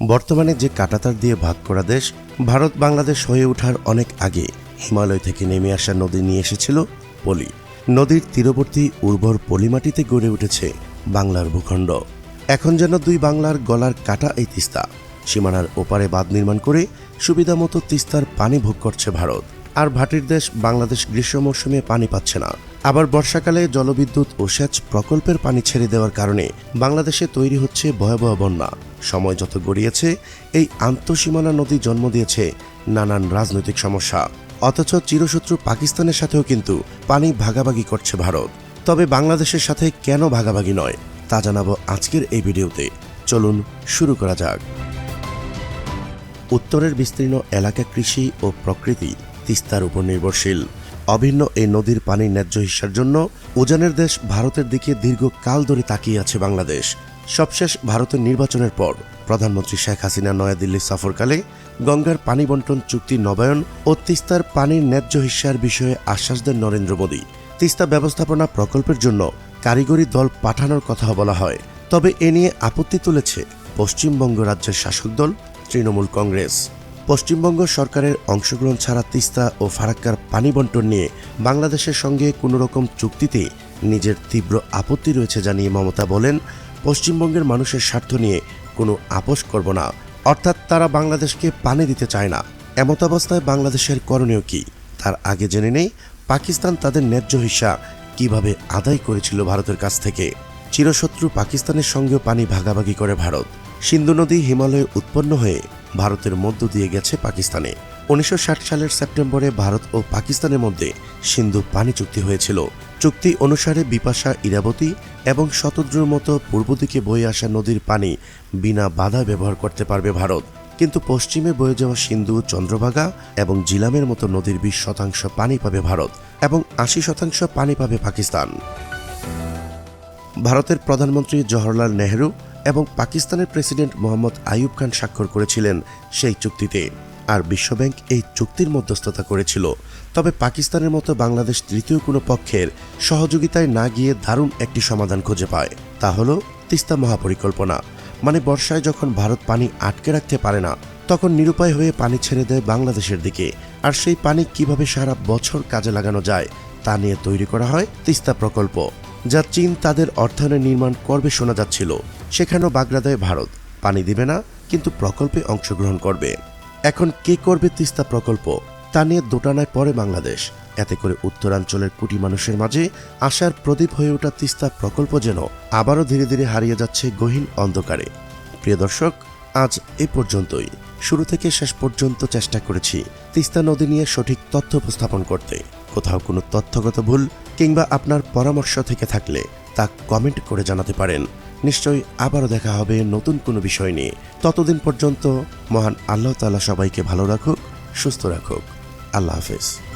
বর্তমানে যে কাটাতার দিয়ে ভাগ করা দেশ, ভারত বাংলাদেশ হয়ে ওঠার অনেক আগে হিমালয় থেকে নেমে আসা নদী নিয়ে এসেছিল পলি। নদীর তীরবর্তী উর্বর পলিমাটিতে গড়ে উঠেছে বাংলার ভূখণ্ড। এখন যেন দুই বাংলার গলার কাটা এই তিস্তা। সীমানার ওপারে বাঁধ নির্মাণ করে সুবিধামতো তিস্তার পানি ভোগ করছে ভারত। আর ভাটির দেশ বাংলাদেশ গ্রীষ্ম মৌসুমে পানি পাচ্ছে না। আবার বর্ষাকালে জলবিদ্যুৎ ও সেচ প্রকল্পের পানি ছেড়ে দেওয়ার কারণে বাংলাদেশে তৈরি হচ্ছে ভয়াবহ বন্যা। সময় যত গড়িয়েছে, এই আন্তঃসীমানা নদী জন্ম দিয়েছে নানান রাজনৈতিক সমস্যা। অথচ চিরশত্রু পাকিস্তানের সাথেও কিন্তু পানি ভাগাভাগি করছে ভারত। তবে বাংলাদেশের সাথে কেন ভাগাভাগি নয়, তা জানাব আজকের এই ভিডিওতে। চলুন শুরু করা যাক। উত্তরের বিস্তীর্ণ এলাকা কৃষি ও প্রকৃতি তিস্তার উপর নির্ভরশীল। অভিন্ন এই নদীর পানির ন্যায্য হিস্যার জন্য উজানের দেশ ভারতের দিকে দীর্ঘকাল ধরে তাকিয়ে আছে বাংলাদেশ। সবশেষ ভারতের নির্বাচনের পর প্রধানমন্ত্রী শেখ হাসিনা নয়াদিল্লি সফরকালে গঙ্গার পানি বন্টন চুক্তি নবায়ন ও তিস্তার পানির ন্যায্য হিস্যার বিষয়ে আশ্বাস দেন নরেন্দ্র মোদী। তিস্তা ব্যবস্থাপনা প্রকল্পের জন্য কারিগরি দল পাঠানোর কথা বলা হয়। তবে এ নিয়ে আপত্তি তুলেছে পশ্চিমবঙ্গ রাজ্যের শাসক দল, তৃণমূল কংগ্রেস। পশ্চিমবঙ্গ সরকারের অংশগ্রহণ ছাড়া তিস্তা ও ফারাক্কার পানি বন্টন নিয়ে বাংলাদেশের সঙ্গে কোনো রকম চুক্তিতে নিজের তীব্র আপত্তি রয়েছে জানিয়ে মমতা বলেন, পশ্চিমবঙ্গের মানুষের স্বার্থ নিয়ে কোনো আপোষ করব না। অর্থাৎ তারা বাংলাদেশকে পানি দিতে চায় না। এমতাবস্থায় বাংলাদেশের করণীয় কি? তার আগে জেনে নেই, পাকিস্তান তাদের ন্যায্য হিসা কীভাবে আদায় করেছিল ভারতের কাছ থেকে। চিরশত্রু পাকিস্তানের সঙ্গেও পানি ভাগাভাগি করে ভারত। সিন্ধু নদী হিমালয়ে উৎপন্ন হয়ে ভারতের মধ্য দিয়ে গেছে পাকিস্তানে। উনিশশো ষাট সালের সেপ্টেম্বরে ভারত ও পাকিস্তানের মধ্যে সিন্ধু পানি চুক্তি হয়েছিল। চুক্তি অনুসারে বিপাশা, ইরাবতী এবং শতদ্রুর মতো পূর্ব দিকে বয়ে আসা নদীর পানি বিনা বাধা ব্যবহার করতে পারবে ভারত। কিন্তু পশ্চিমে বয়ে যাওয়া সিন্ধু, চন্দ্রভাগা এবং জিলামের মতো নদীর বিশ শতাংশ পানি পাবে ভারত এবং আশি শতাংশ পানি পাবে পাকিস্তান। ভারতের প্রধানমন্ত্রী জওহরলাল নেহরু এবং পাকিস্তানের প্রেসিডেন্ট মোহাম্মদ আইয়ুব খান স্বাক্ষর করেছিলেন সেই চুক্তিতে। আর বিশ্বব্যাংক এই চুক্তির মধ্যস্থতা করেছিল। তবে পাকিস্তানের মতো বাংলাদেশ তৃতীয় কোনো পক্ষের সহযোগিতায় না গিয়ে দারুণ একটি সমাধান খুঁজে পায়। তা হলো তিস্তা মহাপরিকল্পনা। মানে বর্ষায় যখন ভারত পানি আটকে রাখতে পারে না, তখন নিরুপায় হয়ে পানি ছেড়ে দেয় বাংলাদেশের দিকে। আর সেই পানি কীভাবে সারা বছর কাজে লাগানো যায়, তা নিয়ে তৈরি করা হয় তিস্তা প্রকল্প, যা চীন তাদের অর্থায়নে নির্মাণ করবে শোনা যাচ্ছিল। সেখানেও বাগড়া দেয় ভারত। পানি দিবে না, কিন্তু প্রকল্পে অংশগ্রহণ করবে। এখন কে করবে তিস্তা প্রকল্প, তা নিয়ে দোটানায় পড়ে বাংলাদেশ। এতে করে উত্তরাঞ্চলের কোটি মানুষের মাঝে আশার প্রদীপ হয়ে ওঠা তিস্তা প্রকল্প যেন আবারও ধীরে ধীরে হারিয়ে যাচ্ছে গহীন অন্ধকারে। প্রিয় দর্শক, আজ এ পর্যন্তই। শুরু থেকে শেষ পর্যন্ত চেষ্টা করেছি তিস্তা নদী নিয়ে সঠিক তথ্য উপস্থাপন করতে। কোথাও কোনো তথ্যগত ভুল কিংবা আপনার পরামর্শ থেকে থাকলে তা কমেন্ট করে জানাতে পারেন। নিশ্চয়ই আবারও দেখা হবে নতুন কোনো বিষয় নিয়ে। ততদিন পর্যন্ত মহান আল্লাহ তালা সবাইকে ভালো রাখুক, সুস্থ রাখুক। আল্লাহ হাফেজ।